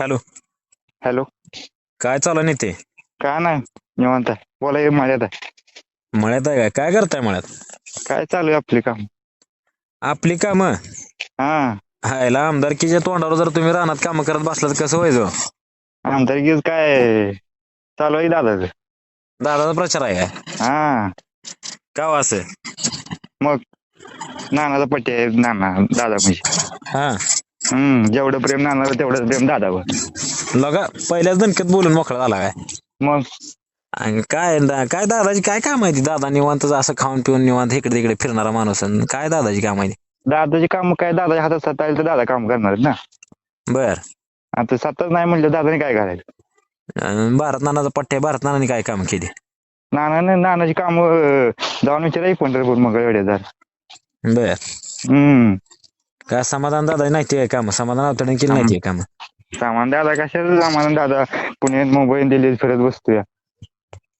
Hello. Hello. काय चालू नाही ते काय नाही निवांत आहे. बोला हे माझ्यात आहे. मळ्यात आहे काय काय करताय मळ्यात? काय चालू आहे आपली काम? आपली कामं? हा. हायला आमदारकीच्या तोंडावर जर तुम्ही रानात कामं करत बसलात कसं व्हायचं? आमदारकीच काय चालू आहे दादाच. दादाचा प्रचार आहे काय? हा. का हो असं? नानाचा पट्टी आहे नाना दादा म्हणजे. हा. हम्म जेवढं प्रेम नानावर तेवढंच प्रेम दादावर. लगा पहिल्याच दणक्यात बोलून मोकळा झाला काय? मग? आणि काय दा- काय दादाची काय काम आहे ती दादा निवांत असं खाऊन पिऊन निवांत इकडे तिकडे फिरणारा माणूस आणि काय दादाची काम आहे ती? दादाचे काम काय? दादाच्या हातात सत्ता आली तर दादा काम करणार ना. बर. आता सत्ताच नाही म्हणलं दादाने काय करायचं? अन भारत नानाचा पट्ट्या भारत नानाने काय काम केली? नानाने नानाची काम जाऊन विचाराय पंढरपूर मग एवढे जर. बर. हम्म. काय समाधान दादा नाही ते काम समाधान आवताडे केली नाही काम. सामान दादा कशाचं सामान दादा? पुणे मुंबई दिल्लीत फिरत बसतोय.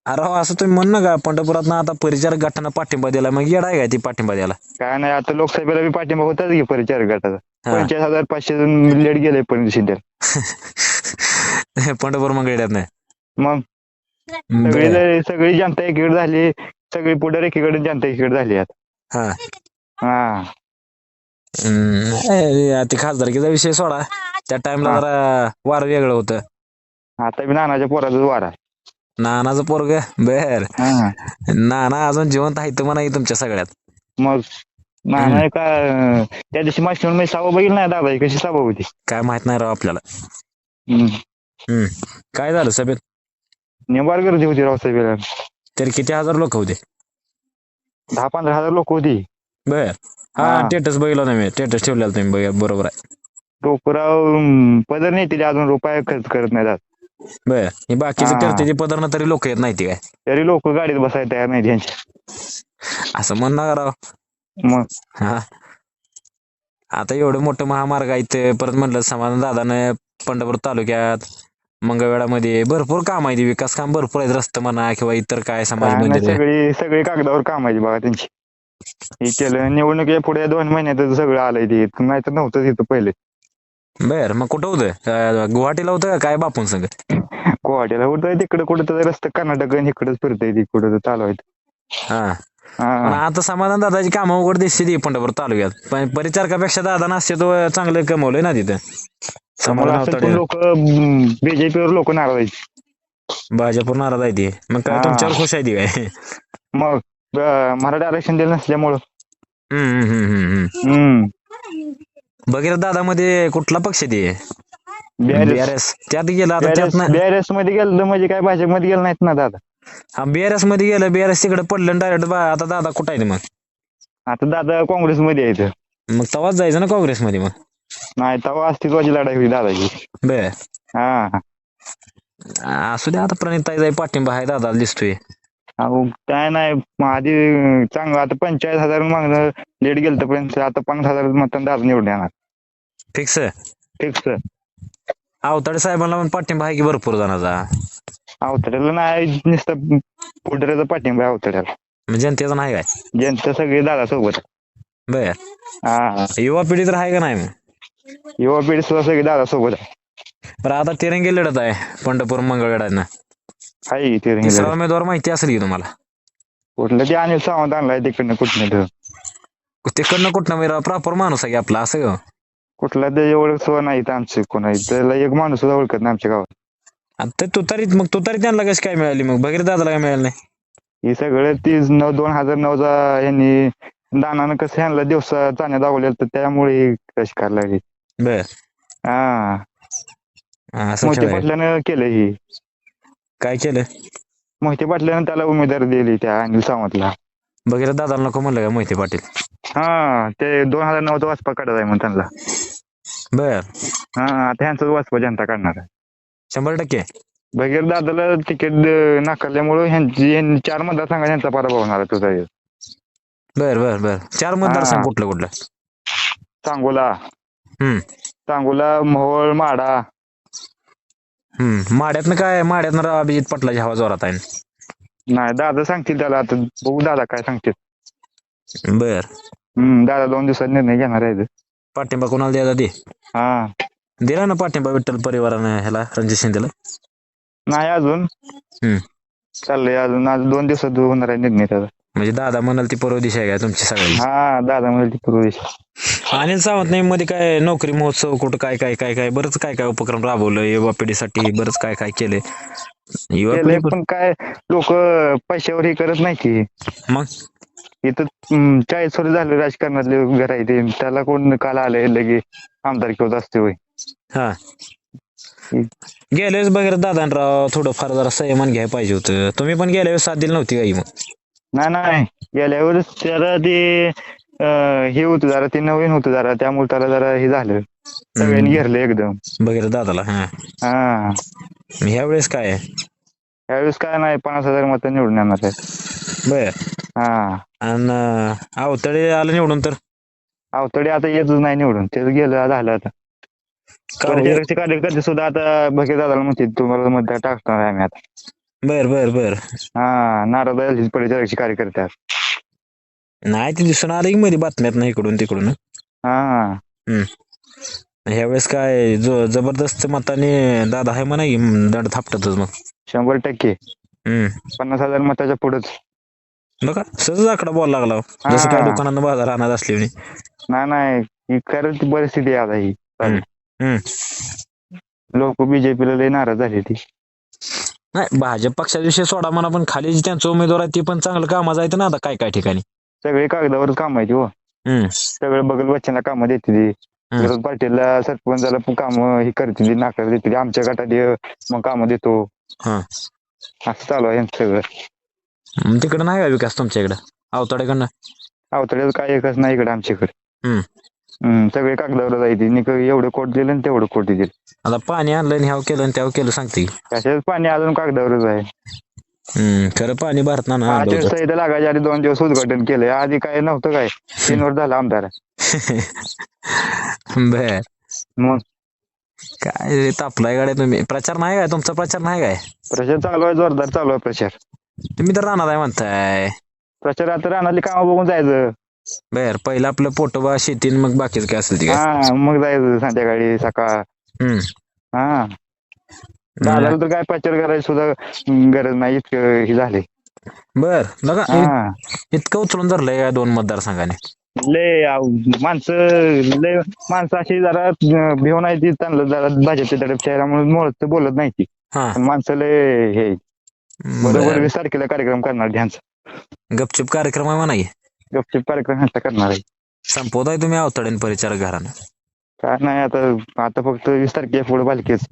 अरे हो, असं तुम्ही म्हण ना का पंढरपुरात ना आता परिचारक गटानं पाठिंबा दिला मग येडा आहे का ती पाठिंबा द्यायला? काय नाही आता लोकसभेला बी पाठिंबा होताच की परिचार गटाचा. हा. पंचेचाळीस हजार पाचशे जण लेट गेले पण शिंदे. पंढरपूर मग येड्यात नाही. मग? सगळी बरं. सगळी जनता एकीकडे झाली सगळी पुढे एकीकडे जनता एकीकडे झाली आता. हा. हा. हम्म, ते खासदारकीचा विषय सोडा त्या टाइमला. जरा वार वेगळं होतं आता बी नानाच्या पोराचा वारा नानाचं पोरग बर हा नाना अजून जिवंत आहे तर म्हणा तुमच्या सगळ्यात मग नाना का त्या दिवशी माझ्या मी सावा बघितलं नाही दादा कशी सावा होती काय माहीत नाही राव आपल्याला हम्म. हम्म काय झालं सभेत निंबार गर्दी होती रावसाहेब तरी किती हजार लोक होते दहा पंधरा हजार लोक होती बर हा. स्टेटस बघितलं ना मी. स्टेटस ठेवलेला तुम्ही बघ- बरोबर आहे. डोकराव पदर नाही तिथे अजून रुपये खर्च करत नाही बर हे बाकीचे हा. करते ते पदार्थ तरी लोक येत नाही ते काय? तरी लोक गाडीत बसायला तयार नाही त्यांच्या असं म्हणणार राव मग? हा. आता एवढं मोठं महामार्ग आहे इथे परत म्हणलं समाधान दादानं पंढरपूर तालुक्यात मंगळवेढामध्ये भरपूर काम आहे ते विकास काम भरपूर आहेत रस्ते म्हणा किंवा इतर काय समाज काय नाही, मंदिर सगळी सगळी कागदावर कामाची बघा त्यांची. हे केलं. निवडणुकी पुढे दोन महिन्यात सगळं आलंय ते. नाही तर नव्हतं तिथं पहिले. बर मग कुठं होतं? गुवाहाटीला होतं का? काय बापून संग? गुवाहाटीला होतं. तिकडे कुठं तर रस्ते कर्नाटक आणि इकडंच फिरतंय तिकडं चालू आहेत. हा. पण आता समाधान दादाची कामं उघड दिसते ती पंढरपूर तालुक्यात. पण परिचारकापेक्षा दादा नसते तो चांगलं कमवलंय ना तिथं. समाधान लोक बीजेपीवर लोक नाराज आहेत. भाजपवर नाराज आहे ती. मग काय. तुमच्यावर खुश आहे ती काय? मग मराठी आरक्षण दिलं नसल्यामुळं. हम्म, हम्म, हम्म, हम्म. हम्म. भगीरथ दादामध्ये कुठला पक्ष आहे ते त्यात गेला आता त्यात बीआरएसमध्ये गेलं म्हणजे काय भाजपमध्ये गेलं नाहीत ना दादा. हा बीआरएसमध्ये गेलं बीआरएस तिकडे पडलं डायरेक्ट आता दादा कुठं आहे ते मग? आता दादा काँग्रेसमध्ये यायचं मग तवाच जायचं ना काँग्रेसमध्ये मग? नाही तेव्हा अस्तित्वाची लढाई होती दादाची. बर. हा. असू दे आता प्रणिताई पाठिंबा आहे दादा दिसतोय. अहो काय नाही मग आधी चांगलं आता पंचेचाळीस हजार मागणं लेट गेलं पण आता पन्नास हजार मतदान दादा निवडून येणार फिक्स फिक्स आवताडे साहेबांना पण पाठिंबा आहे की भरपूर जणांचा? अवतड्याला नाही नुसतं पुढऱ्याचा पाठिंबा आहे अवतड्याला. म्हणजे जनतेचा नाही काय? जनता सगळी दादा सोबत. बर. हा. युवा पिढी तर आहे का नाही? मग युवा पिढी सुद्धा सगळी दादा सोबत आहे. पण आता तिरंगी लढत आहे पंढरपूर मंगळवेढानं हाय ते तिसरा. उमेदवार माहिती असेल की तुम्हाला? कुठलं ते अनिल सावंत आणलाय तिकडनं कुठनं ते. तिकडनं कुठनं? मेरा प्रॉपर माणूस आहे की आपला असं का? कुठला ते एवढं सुद्धा नाही आमचं कोणा त्याला एक माणूस सुद्धा ओळखत नाही आमच्या गावात. आता ते तुतारीत मग तुतारी त्यांना कशी काय मिळाली? मग भगीरथ दादाला काय मिळालं नाही? हे सगळं ती नऊ दोन हजार नऊचा यांनी दानानं कसं ह्यांना दिवसा चाण्या दाखवल्या तर त्यामुळे हे कशी करायला लागली. बर. हा. असं केलं हे. काय केलं? मोहिते पाटलानं त्याला उमेदवार दिली त्या अनिल सावंतला. भगीरथ दादाला नको म्हणलं का मोहिते पाटील? हा ते दोन हजार नऊचा वाचपा काढत आहे म्हणून त्यांना. बर. हा आता ह्यांचाच वाचपा जनता काढणार आहे. शंभर टक्के? भगीर दादाला तिकीट अं, नाकारल्यामुळे ह्यांची ह्यांनी चार मतदारसंघात ह्यांचा पराभव होणार आहे तुझा बर बर बर. चार मतदारसंघ हा. कुठलं कुठलं? सांगोला. हम्म. सांगोला मोहोळ माडा हम्म. माड्यातनं काय माड्यातनं राव अभिजित पाटलाची हवा जोरात आहे. नाही दादा सांगतील त्याला आता बघू दादा काय सांगतील. बर. हम्म दादा दोन दिवसात निर्णय घेणार आहे पाठिंबा कोणाला द्यायचा ते हा. दिला ना पाठिंबा विठ्ठल परिवारानं ह्याला रणजित शिंदेला? नाही अजून. हम्म. चाललंय अजून आज दोन दिवसात होणार आहे निर्णय त्याचा. म्हणजे दादा म्हणाल ती पूर्व दिशा आहे का तुमची सगळी हा दादा म्हणजे पूर्व दिशा. अनिल सावंत नाही मध्ये काय नोकरी महोत्सव कुठं काय काय काय काय बरंच काय काय उपक्रम राबवलं युवा पिढीसाठी बरंच काय काय केले युवा केलंय पिढी पण काय लोक पैशावर हे करत नाही की. मग? इथं चाळीस वर्ष झाले राजकारणातले घर आहे ते त्याला कोण काल आलंय लगे आमदार होत असते होय. हा. गेल्यावेळेस बघा दादांराव थोडं फार जरा संयमान घ्यायला पाहिजे होतं. तुम्ही पण गेल्या वेळेस साथ दिली नव्हती काही मग? नाही नाही. गेल्यावर त्याला ते अं, हे होतं जरा ते नवीन होतं जरा. त्यामुळे त्याला जरा हे झालं. सगळ्यांनी घेरलं एकदम. बघा दादाला हा. हा. ह्या वेळेस काय? आहे यावेळेस काय नाही पन्नास हजार मत निवडून येणार आहे बर. हा. आणि अवतळे आलं निवडून तर? अवतडे आता येतच नाही निवडून. तेच गेलं झालं आता. का हो? परिचारकचे कार्यकर्ते सुद्धा आता भगे दादाला म्हणते तुम्हाला मतदार टाकणार आहे आम्ही आता. बर बर बर. हा नाराज परिचारकचे कार्यकर्ते आहेत. नाही ते दिसून आलं की मध्ये बातम्यात नाही इकडून तिकडून. हा. ह्या वेळेस काय जो जबरदस्त मताने दादा आहे म्हणा की दंड थापटातच मग. शंभर टक्के. हम्म. पन्नास हजार मताच्या पुढेच. बघा सहज आकडा बोल लागला हो. जसं काय हा. दुकानानं बाजार आणत असले म्हणे. नाही नाही ही खरंच परिस्थिती आहे आता ही. हम्म. लोक बीजेपीला लय नाराज झाली ती नाही भाजप पक्षाविषयी सोडा म्हणा पण खाली जे त्यांचं उमेदवार आहे ते पण चांगलं कामाचं आहेत ना आता काय काय ठिकाणी? सगळे कागदावरच काम आहे हो. हम्म. सगळे बगल बच्चनला कामं देते ती. हम्म. विरोध पाटीलला सरपंचाला काम ही करते ती नाकार देते ती. आमच्या गटात ये, मग कामं देतो. हा. असं चालू आहे यांचं सगळं. मग तिकडं नाही का विकास तुमच्या इकडं? अवताड्याकडनं अवतड्याचं काय एकच नाही इकडे आमच्याकडे. हम्म. हम्म, सगळे कागदावर जायचे निक एवढं कोट दिलं आणि तेवढं कोट दिलं. आता पाणी आणलं आणि ह्याव केलं आणि त्याव केलं सांगते. कशाच पाणी अजून कागदावरच आहे. हम्म खरं पाणी भारत ना इथं लागायच्या आधी दोन दिवस उद्घाटन केलंय. आधी काय नव्हतं काय? तीन वर्ष झालं आमदार. बर. मग? काय रे तापलाय गाड्या तुम्ही. प्रचार नाही काय? तुमचा प्रचार नाही काय? प्रचार चालू आहे जोरदार चालू आहे प्रचार. तुम्ही तर राहणार आहे म्हणताय. प्रचार आता रानातली कामं बघून जायचं. बर पहिलं आपलं पोटोबा शेतीन मग बाकीचं काय असेल ते काय? हा मग जायचं संध्याकाळी सकाळ. हा. दादाला तर काय प्रचार करायची सुद्धा गरज नाही इतकं हे झाले. बर नका हा. इतकं उचलून धरलंय या दोन मतदारसंघाने? लय आव, माणसं लय माणसं अशी जरा अं, भिवून आहे ती त्यांना जरा भाजपच्या तडप चेहऱ्यामुळे मोळत बोलत नाही ती. हा. पण माणसं लय हे बरोबर बर. वीस तारखेला कार्यक्रम करणार ध्यानचा. गपचूप कार्यक्रम आहे म्हणा की. गपचूप कार्यक्रम ह्यांचा करणार आहे. संपवताय तुम्ही अवतडेन परिचारक घरानं. काय नाही आता आता फक्त वीस तारखेला पुढे बालकीच.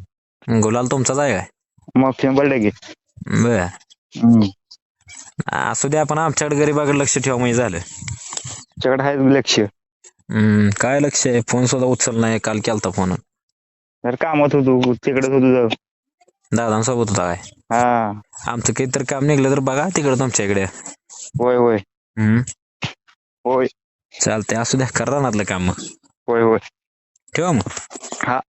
गुलाल तुमचाच आहे काय? मग शंभर टक्के बर. हम्म. असू द्या आपण आमच्याकडे गरीबाकडे लक्ष ठेवा म्हणजे झालं. तुझ्याकडे आहे लक्ष. हम्म, काय लक्ष आहे? फोन सुद्धा उचल नाही काल केलता फोन. तर कामात होतो तिकडे होतो जाऊ दादांसोबत होता काय? हा. आमचं काहीतरी काम निघलं तर बघा तिकडं तुमच्या इकडे. होय होय. हम्म. होय. चालतंय असू द्या करा रानातलं काम. मग होय होय. ठेवा मग हा